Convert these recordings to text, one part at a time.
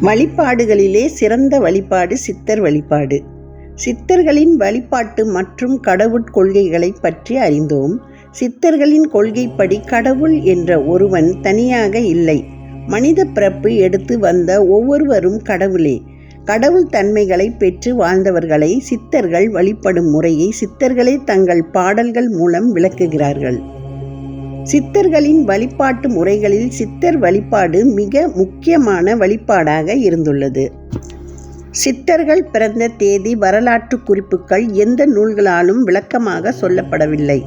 வழிபாடுகளிலே சிறந்த வழிபாடு சித்தர் வழிபாடு. சித்தர்களின் வழிபாட்டு மற்றும் கடவுட்கொள்கைகளை பற்றி அறிந்தோம். சித்தர்களின் கொள்கைப்படி கடவுள் என்ற ஒருவன் தனியாக இல்லை. மனித பிறப்பு எடுத்து வந்த ஒவ்வொருவரும் கடவுளே. கடவுள் தன்மைகளை பெற்று வாழ்ந்தவர்களை சித்தர்கள் வழிபடும் முறையை சித்தர்களே தங்கள் பாடல்கள் மூலம் விளக்குகிறார்கள். சித்தர்களின் வழிபாட்டு முறைகளில் சித்தர் வழிபாடு மிக முக்கியமான வழிபாடாக இருந்துள்ளது. சித்தர்கள் பிறந்த தேதி வரலாற்று குறிப்புகள் எந்த நூல்களாலும் விளக்கமாக சொல்லப்படவில்லை.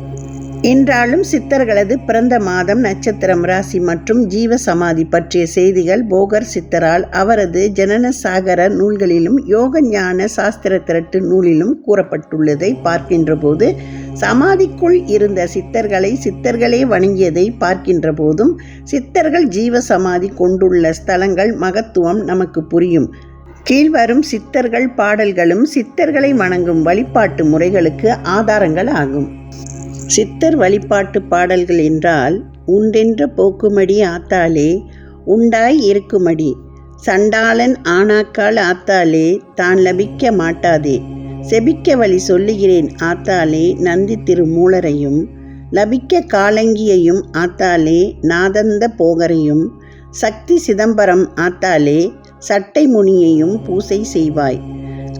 என்றாலும் சித்தர்களது பிறந்த மாதம் நட்சத்திரம் ராசி மற்றும் ஜீவ சமாதி பற்றிய செய்திகள் போகர் சித்தரால் அவரது ஜனன சாகர நூல்களிலும் யோக ஞான சாஸ்திர திரட்டு நூலிலும் கூறப்பட்டுள்ளதை பார்க்கின்ற போது சமாதிக்குள் இருந்த சித்தர்களை சித்தர்களே வணங்கியதை பார்க்கின்ற போதும் சித்தர்கள் ஜீவ சமாதி கொண்டுள்ள ஸ்தலங்கள் மகத்துவம் நமக்கு புரியும். கீழ்வரும் சித்தர்கள் பாடல்களும் சித்தர்களை வணங்கும் வழிபாட்டு முறைகளுக்கு ஆதாரங்கள் ஆகும். சித்தர் வழிபாட்டு பாடல்கள் என்றால் உண்டென்ற போக்குமடி ஆத்தாலே உண்டாய் இருக்குமடி. சண்டாளன் ஆனாக்கால் ஆத்தாலே தான் லபிக்க மாட்டாதே. செபிக்க வழி சொல்லுகிறேன் ஆத்தாலே நந்தி திருமூலரையும். லபிக்க காலங்கியையும் ஆத்தாலே நாதந்த போகரையும். சக்தி சிதம்பரம் ஆத்தாலே சட்டை முனியையும் பூசை செய்வாய்.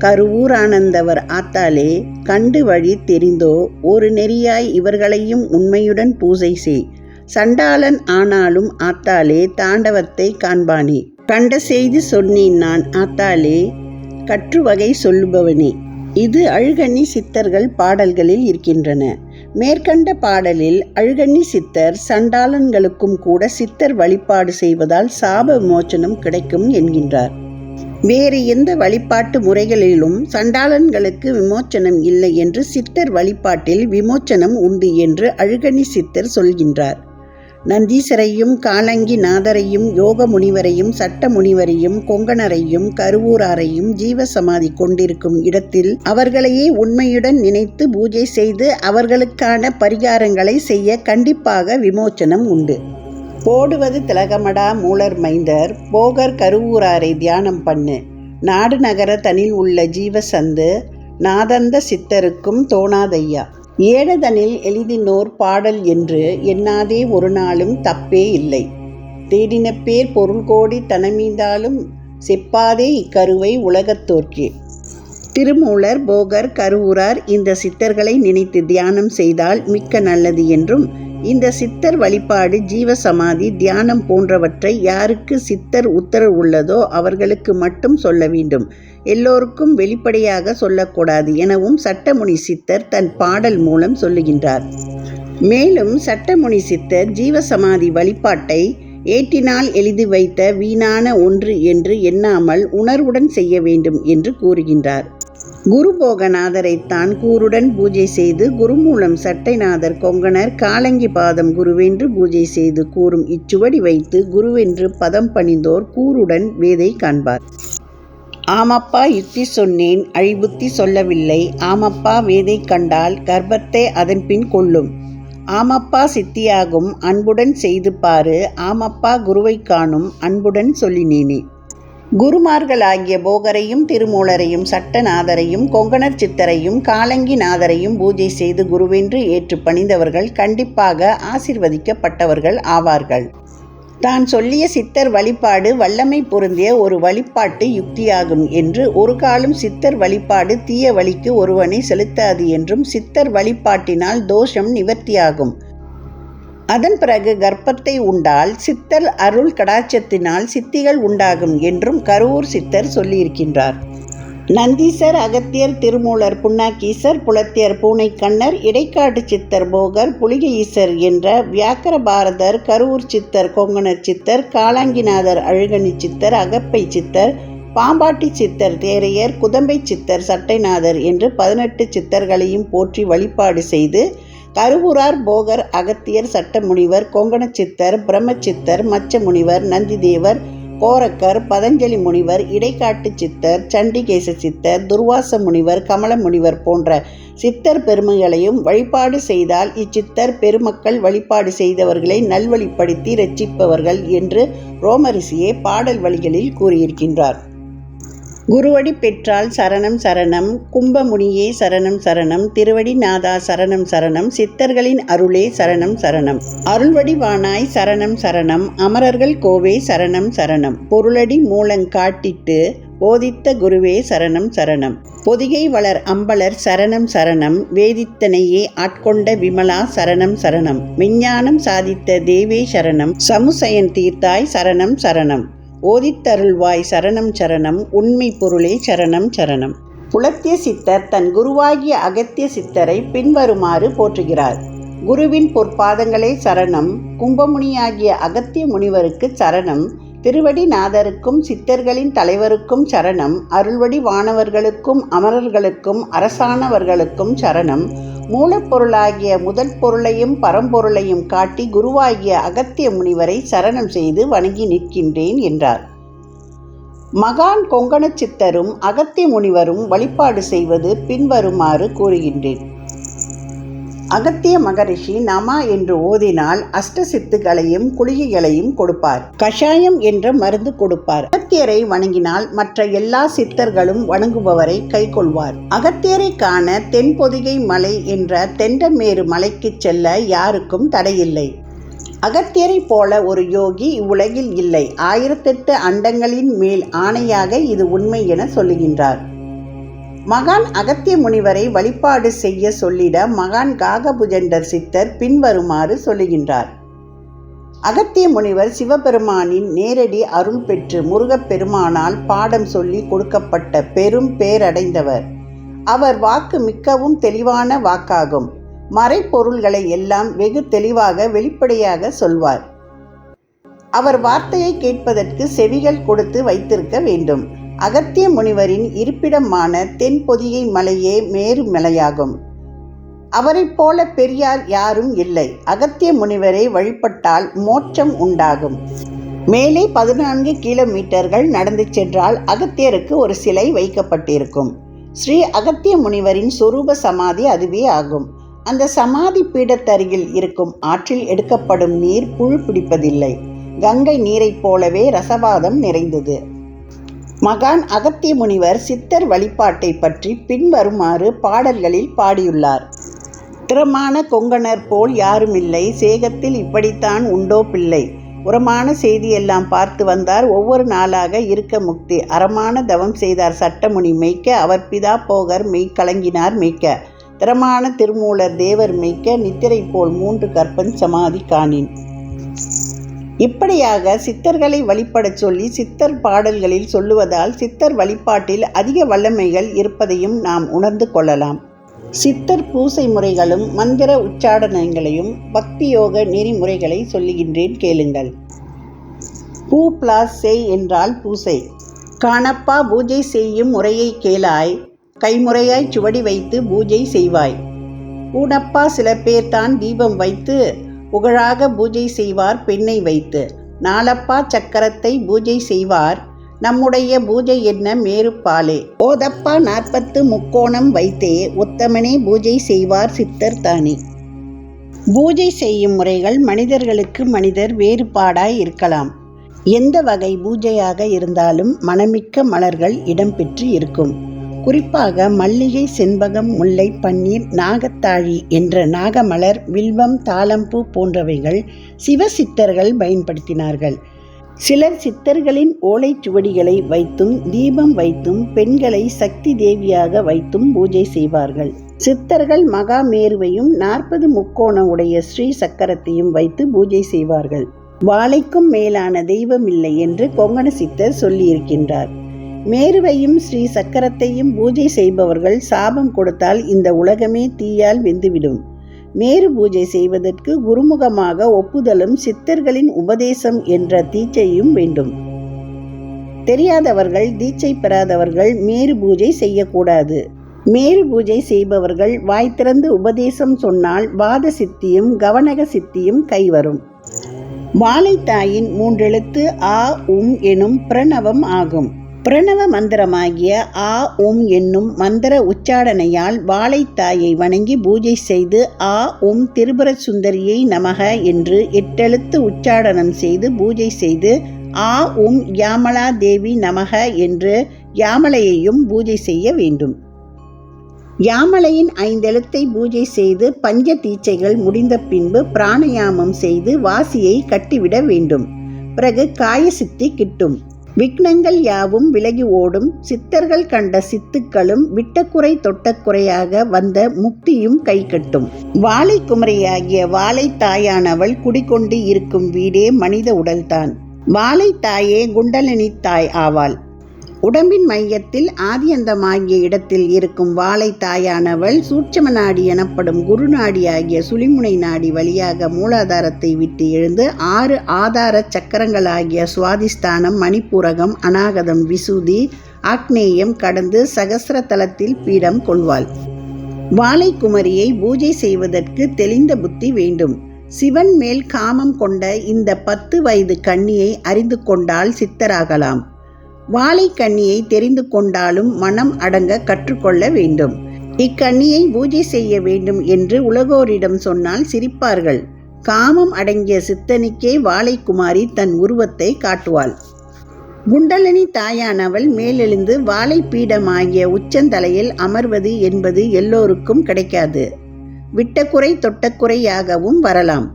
கருவூரானந்தவர் ஆத்தாலே கண்டு வழி தெரிந்தோ ஒரு நெறியாய் இவர்களையும் உண்மையுடன் பூசை செய். சண்டாளன் ஆனாலும் ஆத்தாலே தாண்டவத்தை காண்பானே. கண்ட செய்தி சொன்னேன் நான் ஆத்தாலே கற்றுவகை சொல்லுபவனே. இது அழுகண்ணி சித்தர்கள் பாடல்களில் இருக்கின்றன. மேற்கண்ட பாடலில் அழுகண்ணி சித்தர் சண்டாளன்களுக்கும் கூட சித்தர் வழிபாடு செய்வதால் சாப மோச்சனம் கிடைக்கும் என்கின்றார். வேறு எந்த வழிபாட்டு முறைகளிலும் சண்டாளன்களுக்கு விமோச்சனம் இல்லை என்று சித்தர் வழிபாட்டில் விமோச்சனம் உண்டு என்று அழுகணி சித்தர் சொல்கின்றார். நந்தீசரையும் காலங்கி நாதரையும் யோக முனிவரையும் சட்ட முனிவரையும் கொங்கணரையும் கருவூராரையும் ஜீவசமாதி கொண்டிருக்கும் இடத்தில் அவர்களையே உண்மையுடன் நினைத்து பூஜை செய்து அவர்களுக்கான பரிகாரங்களை செய்ய கண்டிப்பாக விமோச்சனம் உண்டு. போடுவது திலகமடா மூலர் மைந்தர் போகர் கருவூராரை தியானம் பண்ணு. நாடு நகர தனில் உள்ள ஜீவசந்து நாதந்த சித்தருக்கும் தோணாதையா ஏழதனில் எளிதினோர் பாடல் என்று எண்ணாதே ஒரு நாளும் தப்பே இல்லை. தேடின பேர் பொருள் கோடி தனமீந்தாலும் செப்பாதே இக்கருவை உலகத்தோர்க்கே திருமூலர் போகர் கருவூரார் இந்த சித்தர்களை நினைத்து தியானம் செய்தால் மிக்க நல்லது என்றும் இந்த சித்தர் வழிபாடு ஜீவசமாதி தியானம் போன்றவற்றை யாருக்கு சித்தர் உத்தரவு உள்ளதோ அவர்களுக்கு மட்டும் சொல்ல வேண்டும். எல்லோருக்கும் வெளிப்படையாக சொல்லக்கூடாது எனவும் சட்டமுனி சித்தர் தன் பாடல் மூலம் சொல்லுகின்றார். மேலும் சட்டமுனி சித்தர் ஜீவசமாதி வழிபாட்டை ஏற்றினால் எழுதி வைத்த வீணான ஒன்று என்று எண்ணாமல் உணர்வுடன் செய்ய வேண்டும் என்று கூறுகின்றார். குருபோகநாதரைத்தான் கூருடன் பூஜை செய்து குருமூலம் சட்டைநாதர் கொங்கணர் காலங்கி பாதம் குருவென்று பூஜை செய்து கூறும் இச்சுவடி வைத்து குருவென்று பதம் பணிந்தோர் கூருடன் வேதை காண்பார். ஆமப்பா யுத்தி சொன்னேன் அழிபுத்தி சொல்லவில்லை. ஆமப்பா வேதை கண்டால் கர்ப்பத்தை அதன் பின் கொள்ளும். ஆமப்பா சித்தியாகும் அன்புடன் செய்து பாரு. ஆமப்பா குருவை காணும் அன்புடன் சொல்லினேனே. குருமார்களாகிய போகரையும் திருமூலரையும் சட்டநாதரையும் கொங்கணர் சித்தரையும் காலங்கி நாதரையும் பூஜை செய்து குருவென்று ஏற்று பணிந்தவர்கள் கண்டிப்பாக ஆசிர்வதிக்கப்பட்டவர்கள் ஆவார்கள். தான் சொல்லிய சித்தர் வழிபாடு வல்லமை பொருந்திய ஒரு வழிபாட்டு யுக்தியாகும் என்று ஒரு காலம் சித்தர் வழிபாடு தீய வழிக்கு ஒருவனை செலுத்தாது என்றும் சித்தர் வழிபாட்டினால் தோஷம் நிவர்த்தியாகும். அதன் பிறகு கர்ப்பத்தை உண்டால் சித்தர் அருள் கடாட்சத்தினால் சித்திகள் உண்டாகும் என்றும் கருவூர் சித்தர் சொல்லியிருக்கின்றார். நந்தீசர் அகத்தியர் திருமூலர் புன்னாக்கீசர் புலத்தியர் பூனைக்கண்ணர் இடைக்காட்டு சித்தர் போகர் புலிக ஈசர் என்ற வியாக்கர பாரதர் கருவூர் சித்தர் கொங்கணர் சித்தர் காலாங்கிநாதர் அழுகணி சித்தர் அகப்பை சித்தர் பாம்பாட்டி சித்தர் தேரையர் குதம்பை சித்தர் சட்டைநாதர் என்று பதினெட்டு சித்தர்களையும் போற்றி வழிபாடு செய்து கருவூரார் போகர் அகத்தியர் சட்டமுனிவர் கொங்கணச்சித்தர் பிரம்மச்சித்தர் மச்சமுனிவர் நந்திதேவர் கோரக்கர் பதஞ்சலி முனிவர் இடைக்காட்டு சித்தர் சண்டிகேச சித்தர் துர்வாச முனிவர் கமல முனிவர் போன்ற சித்தர் பெருமைகளையும் வழிபாடு செய்தால் இச்சித்தர் பெருமக்கள் வழிபாடு செய்தவர்களை நல்வழிப்படுத்தி ரட்சிப்பவர்கள் என்று ரோமரிசியே பாடல் வழிகளில் கூறியிருக்கின்றார். குருவடி பெற்றால் சரணம் சரணம் கும்பமுனியே சரணம் சரணம் திருவடி நாதா சரணம் சரணம் சித்தர்களின் அருளே சரணம் சரணம். அருள்வடிவானாய் சரணம் சரணம் அமரர்கள் கோவே சரணம் சரணம். பொருளடி மூலங்காட்டிட்டு போதித்த குருவே சரணம் சரணம். பொதிகை வளர் அம்பலர் சரணம் சரணம் வேதித்தனையே ஆட்கொண்ட விமலா சரணம் சரணம். விஞ்ஞானம் சாதித்த தேவே சரணம் சமுசயன் தீர்த்தாய் சரணம் சரணம். ஓதித்தருள்வாய் சரணம் சரணம் உண்மை பொருளே சரணம் சரணம். புலத்திய சித்தர் தன் குருவாகிய அகத்திய சித்தரை பின்வருமாறு போற்றுகிறார். குருவின் பொற்பாதங்களே சரணம் கும்பமுனியாகிய அகத்திய முனிவருக்கு சரணம் திருவடி நாதருக்கும் சித்தர்களின் தலைவருக்கும் சரணம் அருள்வடி வானவர்களுக்கும் அமரர்களுக்கும் அரசானவர்களுக்கும் சரணம். மூலப்பொருளாகிய முதல் பொருளையும் பரம்பொருளையும் காட்டி குருவாகிய அகத்திய முனிவரை சரணம் செய்து வணங்கி நிற்கின்றேன் என்றார். மகான் கொங்கண சித்தரும் அகத்திய முனிவரும் வழிபாடு செய்வது பின்வருமாறு கூறுகின்றேன். அகத்திய மகரிஷி நமா என்று ஓதினால் அஷ்ட சித்துகளையும் குளிகைகளையும் கொடுப்பார். கஷாயம் என்ற மருந்து கொடுப்பார். அகத்தியரை வணங்கினால் மற்ற எல்லா சித்தர்களும் வணங்குபவரை கைக்கொள்வார். அகத்தியரை காண தென்பொதிகை மலை என்ற தெண்டமேறு மலைக்கு செல்ல யாருக்கும் தடையில்லை. அகத்தியரை போல ஒரு யோகி இவ்வுலகில் இல்லை. ஆயிரத்தெட்டு அண்டங்களின் மேல் ஆணையாக இது உண்மை என சொல்லுகின்றார். மகான் அகத்திய முனிவரை வழிபாடு செய்ய சொல்லிட மகான் காகபுஜண்டர் சித்தர் பின்வருமாறு சொல்லுகின்றார். அகத்திய முனிவர் சிவபெருமானின் நேரடி அருள் பெற்று முருகப்பெருமானால் பாடம் சொல்லி கொடுக்கப்பட்ட பெரும் பேரடைந்தவர். அவர் வாக்கு மிக்கவும் தெளிவான வாக்காகும். மறைப்பொருள்களை எல்லாம் வெகு தெளிவாக வெளிப்படையாக சொல்வார். அவர் வார்த்தையை கேட்பதற்கு செவிகள் கொடுத்து வைத்திருக்க வேண்டும். அகத்திய முனிவரின் இருப்பிடமான தென்பொதியை மலையே மேரு மலையாகும். அவரைப் போல பெரியார் யாரும் இல்லை. அகத்திய முனிவரை வழிபட்டால் மோட்சம் உண்டாகும். மேலே பதினான்கு கிலோமீட்டர்கள் நடந்து சென்றால் அகத்தியருக்கு ஒரு சிலை வைக்கப்பட்டிருக்கும். ஸ்ரீ அகத்திய முனிவரின் சொரூப சமாதி அதுவே ஆகும். அந்த சமாதி பீடத்தருகில் இருக்கும் ஆற்றில் எடுக்கப்படும் நீர் புழு பிடிப்பதில்லை. கங்கை நீரைப் போலவே ரசவாதம் நிறைந்தது. மகான் அகத்திய முனிவர் சித்தர் வழிபாட்டை பற்றி பின்வருமாறு பாடல்களில் பாடியுள்ளார். திறமான கொங்கணர் போல் யாருமில்லை சேகத்தில் இப்படித்தான் உண்டோ பிள்ளை. உரமான செய்தியெல்லாம் பார்த்து வந்தார் ஒவ்வொரு நாளாக இருக்க முக்தி. அறமான தவம் செய்தார் சட்டமுனி மெய்க்க அவர் பிதா போகர் மெய் கலங்கினார் மெய்க்க. திறமான திருமூலர் தேவர் மெய்க்க நித்திரை போல் மூன்று கற்பன் சமாதி காணின். இப்படியாக சித்தர்களை வழிபடச் சொல்லி சித்தர் பாடல்களில் சொல்லுவதால் சித்தர் வழிபாட்டில் அதிக வல்லமைகள் இருப்பதையும் நாம் உணர்ந்து கொள்ளலாம். சித்தர் பூசை முறைகளும் மந்திர உச்சாடனங்களையும் பக்தி யோக நெறிமுறைகளை சொல்லுகின்றேன் கேளுங்கள். பூ பிளாஸ் செய் என்றால் பூசை. காணப்பா பூஜை செய்யும் முறையை கேளாய். கைமுறையாய் சுவடி வைத்து பூஜை செய்வாய். ஊனப்பா சில பேர் தான் தீபம் வைத்து புகழாக பூஜை செய்வார் பெண்ணை வைத்து. நாலப்பா சக்கரத்தை பூஜை செய்வார். நம்முடைய பூஜை என்ன? மேருப்பாலே. ஓதப்பா நாற்பத்து முக்கோணம் வைத்தே உத்தமனே பூஜை செய்வார் சித்தர் தானே. பூஜை செய்யும் முறைகள் மனிதர்களுக்கு மனிதர் வேறுபாடாய் இருக்கலாம். எந்த வகை பூஜையாக இருந்தாலும் மணமிக்க மலர்கள் இடம்பெற்று இருக்கும். குறிப்பாக மல்லிகை செண்பகம் முல்லை பன்னீர் நாகத்தாழி என்ற நாகமலர் வில்வம் தாளம்பூ போன்றவைகள் சிவ சித்தர்கள் பயன்படுத்தினார்கள். சிலர் சித்தர்களின் ஓலைச்சுவடிகளை வைத்தும் தீபம் வைத்தும் பெண்களை சக்தி தேவியாக வைத்தும் பூஜை செய்வார்கள். சித்தர்கள் மகாமேருவையும் நாற்பது முக்கோண உடைய ஸ்ரீ சக்கரத்தையும் வைத்து பூஜை செய்வார்கள். வாழைக்கும் மேலான தெய்வம் இல்லை என்று கொங்கண சித்தர் சொல்லியிருக்கின்றார். மேருவையும் ஸ்ரீ சக்கரத்தையும் பூஜை செய்பவர்கள் சாபம் கொடுத்தால் இந்த உலகமே தீயால் வெந்துவிடும். மேரு பூஜை செய்வதற்கு குருமுகமாக ஒப்புதலும் சித்தர்களின் உபதேசம் என்ற தீட்சையும் வேண்டும். தெரியாதவர்கள் தீட்சை பெறாதவர்கள் மேரு பூஜை செய்யக்கூடாது. மேரு பூஜை செய்பவர்கள் வாய் திறந்து உபதேசம் சொன்னால் வாத சித்தியும் கவனக சித்தியும் கைவரும். வாழைத்தாயின் மூன்றெழுத்து ஆ உம் எனும் பிரணவம் ஆகும். பிரணவ மந்திரமாகிய ஆ உம் என்னும் மந்திர உச்சாடனையால் வாழைத்தாயை வணங்கி பூஜை செய்து ஆ உம் திரிபுர சுந்தரியை நமக என்று எட்டெழுத்து உச்சாடனம் செய்து பூஜை செய்து ஆ உம் யாமலா தேவி நமக என்று யாமலையையும் பூஜை செய்ய வேண்டும். யாமலையின் ஐந்தெழுத்தை பூஜை செய்து பஞ்ச தீட்சைகள் முடிந்த பின்பு பிராணயாமம் செய்து வாசியை கட்டிவிட வேண்டும். பிறகு காயசித்தி கிட்டும். விக்னங்கள் யாவும் விலகி ஓடும். சித்தர்கள் கண்ட சித்துக்களும் விட்டக்குறை தொட்டக்குறையாக வந்த முக்தியும் கைகட்டும். வாழை குமரியாகிய வாழை தாயானவள் குடிக்கொண்டு இருக்கும் வீடே மனித உடல்தான். வாழை தாயே குண்டலினி தாய் ஆவாள். உடம்பின் மையத்தில் ஆதியந்தமாகிய இடத்தில் இருக்கும் வாழை தாயானவள் சூட்சம நாடி எனப்படும் குருநாடி ஆகிய சுழிமுனை நாடி வழியாக மூலாதாரத்தை விட்டு எழுந்து ஆறு ஆதார சக்கரங்களாகிய சுவாதிஸ்தானம் மணிப்பூரகம் அநாகதம் விசுதி ஆக்னேயம் கடந்து சகசிர தலத்தில் பீடம் கொள்வாள். வாழை குமரியை பூஜை செய்வதற்கு தெளிந்த புத்தி வேண்டும். சிவன் மேல் காமம் கொண்ட இந்த பத்து வயது கன்னியை அறிந்து கொண்டால் சித்தராகலாம். வாழைக்கண்ணியை தெரிந்து கொண்டாலும் மனம் அடங்க கற்றுக்கொள்ள வேண்டும். இக்கண்ணியை பூஜை செய்ய வேண்டும் என்று உலகோரிடம் சொன்னால் சிரிப்பார்கள். காமம் அடங்கிய சித்தனுக்கே வாழைக்குமாரி தன் உருவத்தை காட்டுவாள். குண்டலினி தாயானவள் மேலெழுந்து வாழை பீடமாகிய உச்சந்தலையில் அமர்வது என்பது எல்லோருக்கும் கிடைக்காது. விட்டக்குறை தொட்டக்குறையாகவும் வரலாம்.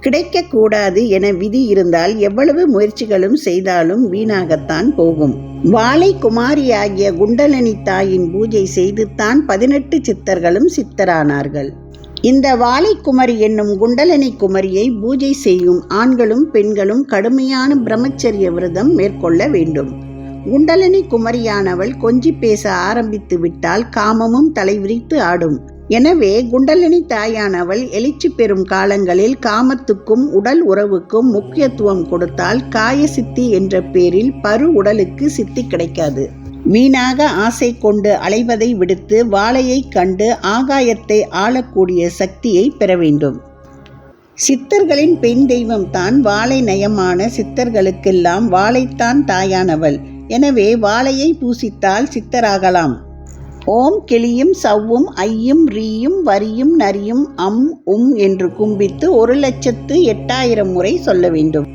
கிடைக்கக்கூடாது என விதி இருந்தால் எவ்வளவு முயற்சிகளும் செய்தாலும் வீணாகத்தான் போகும். வாழை குமாரியாகிய குண்டலனி தாயின் பூஜை செய்துத்தான் பதினெட்டு சித்தர்களும் சித்தரானார்கள். இந்த வாழைக்குமரி என்னும் குண்டலனி குமரியை பூஜை செய்யும் ஆண்களும் பெண்களும் கடுமையான பிரம்மச்சரிய விரதம் மேற்கொள்ள வேண்டும். குண்டலனி குமரியானவள் கொஞ்சி பேச ஆரம்பித்து விட்டால் காமமும் தலைவிரித்து ஆடும். எனவே குண்டலினி தாயானவள் எழுச்சி பெறும் காலங்களில் காமத்துக்கும் உடல் உறவுக்கும் முக்கியத்துவம் கொடுத்தால் காய சித்தி என்ற பேரில் பரு உடலுக்கு சித்தி கிடைக்காது. வீணாக ஆசை கொண்டு அலைவதை விடுத்து வாழையை கண்டு ஆகாயத்தை ஆளக்கூடிய சக்தியை பெற வேண்டும். சித்தர்களின் பெண் தெய்வம் தான் வாழை நயமான சித்தர்களுக்கெல்லாம் வாழைத்தான் தாயானவள். எனவே வாழையை பூசித்தால் சித்தராகலாம். ஓம் கிளியும் சவ்வும் ஐயும் ரீயும் வரியும் நரியும் அம் உம் என்று கும்பித்து ஒரு லட்சத்து எட்டாயிரம் முறை சொல்ல வேண்டும்.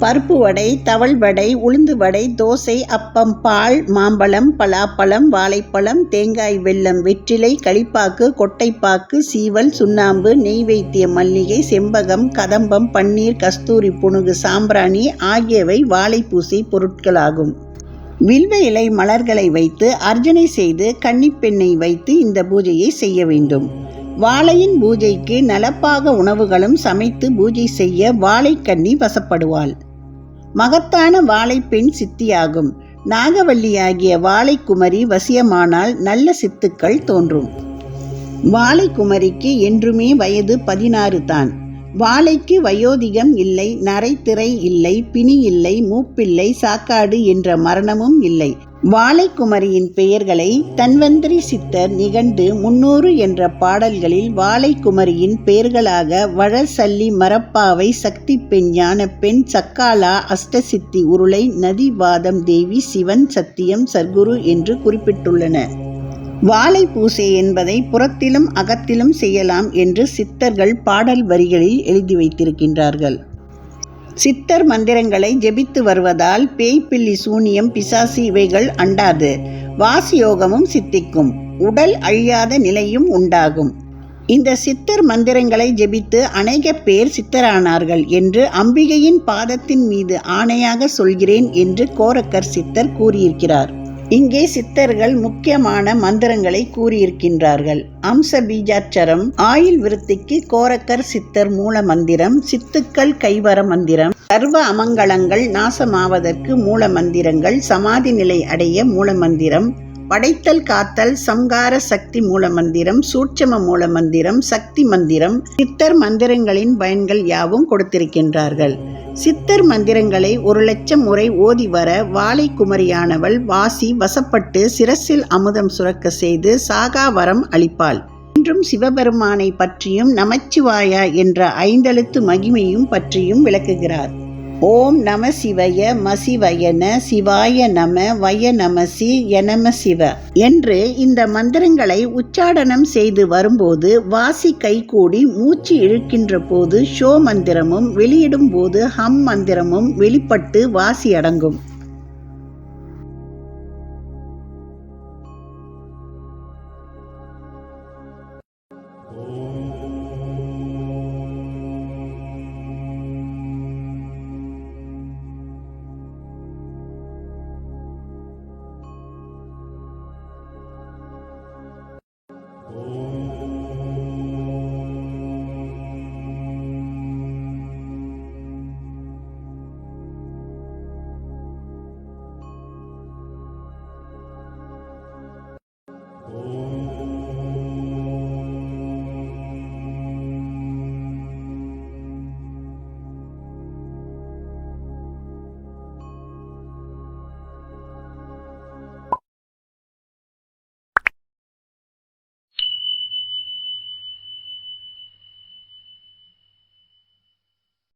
பருப்பு வடை தவள் வடை உளுந்து வடை தோசை அப்பம் பால் மாம்பழம் பலாப்பழம் வாழைப்பழம் தேங்காய் வெல்லம் வெற்றிலை களிப்பாக்கு கொட்டைப்பாக்கு சீவல் சுண்ணாம்பு நெய் வைத்திய மல்லிகை செம்பகம் கதம்பம் பன்னீர் கஸ்தூரி புனுகு சாம்பிராணி ஆகியவை வாழைப்பூசி பொருட்களாகும். வில்வ இலை மலர்களை வைத்து அர்ச்சனை செய்து கன்னிப்பெண்ணை வைத்து இந்த பூஜையை செய்ய வேண்டும். வாழையின் பூஜைக்கு நலப்பாக உணவுகளும் சமைத்து பூஜை செய்ய வாழைக்கன்னி வசப்படுவாள். மகத்தான வாழைப்பெண் சித்தியாகும். நாகவல்லியாகிய வாழைக்குமரி வசியமானால் நல்ல சித்துக்கள் தோன்றும். வாழைக்குமரிக்கு என்றுமே வயது பதினாறு தான். வாழைக்கு வயோதிகம் இல்லை நரைத்திரை இல்லை பிணி இல்லை மூப்பில்லை சாக்காடு என்ற மரணமும் இல்லை. வாழைக்குமரியின் பெயர்களை தன்வந்திரி சித்தர் நிகண்டு முன்னூறு என்ற பாடல்களில் வாழைக்குமரியின் பெயர்களாக வழசல்லி மரப்பாவை சக்தி பெண் ஞான பெண் சக்காலா அஷ்டசித்தி உருளை நதிவாதம் தேவி சிவன் சத்தியம் சர்க்குரு என்று குறிப்பிட்டுள்ளன. வாழை பூசை என்பதை புறத்திலும் அகத்திலும் செய்யலாம் என்று சித்தர்கள் பாடல் வரிகளில் எழுதி வைத்திருக்கின்றார்கள். சித்தர் மந்திரங்களை ஜெபித்து வருவதால் பேய் பில்லி சூனியம் பிசாசு இவைகள் அண்டாது. வாசியோகமும் சித்திக்கும். உடல் அழியாத நிலையும் உண்டாகும். இந்த சித்தர் மந்திரங்களை ஜெபித்து அநேக பேர் சித்தரானார்கள் என்று அம்பிகையின் பாதத்தின் மீது ஆணையாக சொல்கிறேன் என்று கோரக்கர் சித்தர் கூறியிருக்கிறார். இங்கே சித்தர்கள் முக்கியமான மந்திரங்களை கூறியிருக்கின்றார்கள். அம்ச பீஜாட்சரம் ஆயுள் விருத்திக்கு கோரக்கர் சித்தர் மூல மந்திரம் சித்துக்கள் கைவர மந்திரம் சர்வ அமங்கலங்கள் நாசமாவதற்கு மூல மந்திரங்கள் சமாதி நிலை அடைய மூல மந்திரம் படைத்தல் காத்தல் சம்கார சக்தி மூல மந்திரம் சூட்சம மூல மந்திரம் சக்தி மந்திரம் சித்தர் மந்திரங்களின் பயன்கள் யாவும் கொடுத்திருக்கின்றார்கள். சித்தர் மந்திரங்களை ஒரு லட்சம் முறை ஓதி வர வாழைக்குமரியானவள் வாசி வசப்பட்டு சிரசில் அமுதம் சுரக்க செய்து சாகாவரம் அளிப்பாள். இன்றும் சிவபெருமானை பற்றியும் நமச்சிவாயா என்ற ஐந்தெழுத்து மகிமையும் பற்றியும் விளக்குகிறார். ஓம் நம சிவய மசிவயன சிவாய நம வய நமசி எனம சிவ. என்று இந்த மந்திரங்களை உச்சாடனம் செய்து வரும்போது வாசி கைகூடி மூச்சு இழுக்கின்ற போது ஷோ மந்திரமும் வெளியிடும் போது ஹம் மந்திரமும் வெளிப்பட்டு வாசி அடங்கும்.